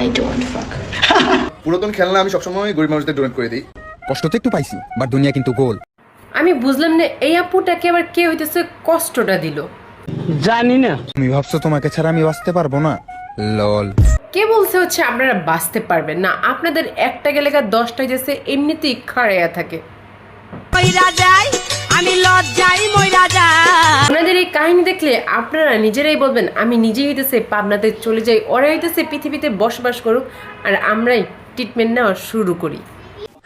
I don't fuck. পুরাতন খেলনা আমি সবসময় গরিব মানুষদের ডোনেট করে দিই। কষ্ট তো একটু পাইছি বাট দুনিয়া কিন্তু গোল। আমি বুঝলাম না এই আপুটাকে আবার কে হইতেছে কষ্টটা দিল। তুমি ভাবছ তোমাকে ছাড়া আমি বাঁচতে পারব না? লল। কে বলছে হচ্ছে আপনারা বাঁচতে পারবেন না? আপনাদের একটা গেলে দশটা যেছে এমনিতেই খাড়াইয়া থাকে। মইরা যাই আমি লজ্জাই মইরা দেখলে আপনারা নিজেরাই বলবেন আমি নিজেই হইতেছে পাবনাতে চলে যাই। ওরা হইতেছে পৃথিবীতে বসবাস করুক আর আমরাই ট্রিটমেন্ট নেওয়া শুরু করি।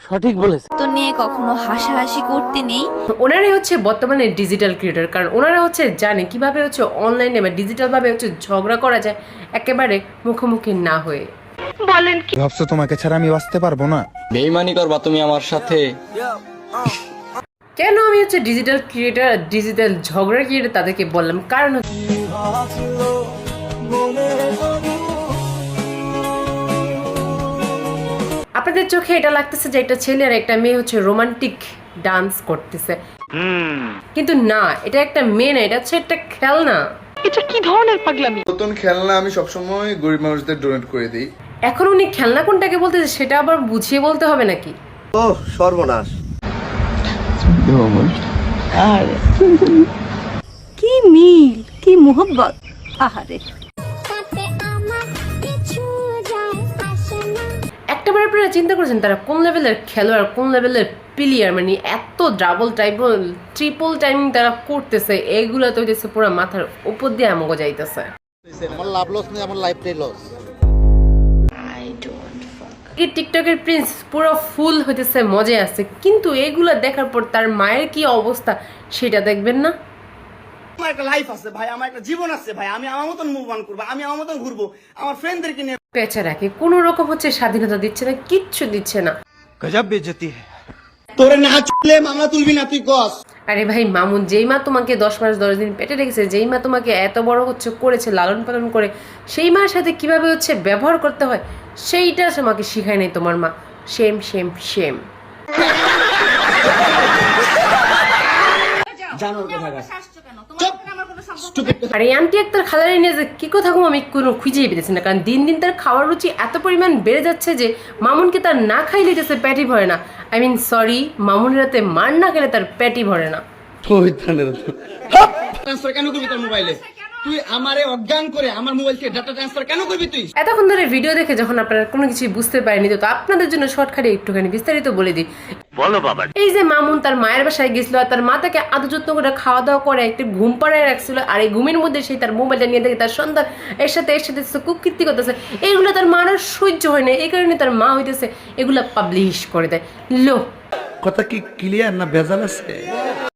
সঠিক বলেছে তো নিয়ে কখনো হাসাহাসি করতে নেই? ওনারাই হচ্ছে বর্তমানে ডিজিটাল ক্রিয়েটর কারণ ওনারা হচ্ছে জানে কীভাবে হচ্ছে অনলাইনে বা ডিজিটাল ভাবে হচ্ছে ঝগড়া করা যায় একেবারে মুখোমুখি না হয়ে। বলেন কি? ভাবছ তোমাকে ছাড়া আমি বাঁচতে পারব না? বেইমানি করবা তুমি আমার সাথে। কেন আমি হচ্ছে ডিজিটাল ক্রিয়েটার ডিজিটাল ঝগড়া ক্রিয়েটার তাদেরকে বললাম? কারণ হচ্ছে- আপনাদের চোখে এটা লাগতেছে যে একটা ছেলে আর একটা মেয়ে হচ্ছে রোমান্টিক ডান্স করতেছে। কিন্তু না এটা একটা মেয়ে না এটা হচ্ছে একটা খেলনা। পুরাতন খেলনা আমি সবসময় গরিব মানুষদের ডোনেট করে দিই। এখন উনি খেলনা কোনটাকে বলতেছে সেটা আবার বুঝিয়ে বলতে হবে নাকি? কি মিল কি মোহব্বত। আহারে। একটাবার আপনারা চিন্তা করেছেন তারা কোন লেভেলের খেলোয়াড় কোন লেভেলের প্লেয়ার মানে এত ডাবল টাইপল ট্রিপল টাইমিং তারা করতেছে এগুলো তো হইতেছে পুরো মাথার উপর দিয়ে আমাকে যাইতেছে। I don't fuck. এই টিকটকের প্রিন্স? পুরো ফুল হইতেছে মজা আছে। কিন্তু এগুলো দেখার পর তার মায়ের কি অবস্থা সেটা দেখবেন না? আমার একটা লাইফ আছে ভাই আমার একটা জীবন আছে ভাই। আমি আমার মতন মুভ অন করব আমি আমার মতন ঘুরবো। আমার ফ্রেন্ডদেরকে নিয়ে পেঁচারাকে কোনো রকম হচ্ছে স্বাধীনতা দিচ্ছে না কিচ্ছু দিচ্ছে না। তোরে না চলে মামলা তুলবি না তুই কস আরে ভাই মামুন যেই মা তোমাকে দশ মাস দশ দিন পেটে রেখেছে যেই মা তোমাকে এত বড় হচ্ছে করেছে লালন পালন করে সেই মার সাথে কীভাবে হচ্ছে ব্যবহার করতে হয় সেইটা তোমাকে শিখায় নেই তোমার মা। সেম সেম সেম জানোর কথা আর এই আন্টি একটার খালারে নিয়ে যে কি কথা আমি কোনো খুঁজেই পেতেছি না কারণ দিন দিন তার খাওয়ার রুচি এত পরিমাণ বেড়ে যাচ্ছে যে মামুনকে তার না খাইলে যেতে প্যাটি ভরে না। আই মিন সরি মামুনের রাতে মার না খেলে তার প্যাটি ভরে না। কেন করবি তার মোবাইলে তুই আমারে অজ্ঞান করে আমার মোবাইল থেকে ডাটা ট্রান্সফার কেন করবি তুই? এতক্ষণ ধরে ভিডিও দেখে যখন আপনারা কোনো কিছু বুঝতে পারেনি তো আপনাদের জন্য শর্টকাটে একটুখানি বিস্তারিত বলে দিই। বলো বাবা এই যে মামুন তার মায়ের বাসায় গেছিল আর তার মা তাকে আদর যত্ন করে খাওয়া দাওয়া করে একটু ঘুম পাড়ায় রাখছিল আর এই ঘুমের মধ্যে সেই তার মোবাইলটা নিয়ে দেখে তার সন্তান এর সাথে এর সাথে কুকৃতি করতেছে। এইগুলো তার মার আর সহ্য হয় না এই কারণে তার মা হইতেছে এগুলা পাবলিশ করে দেয়। লো। কথা কি ক্লিয়ার না ভেজাল আছে?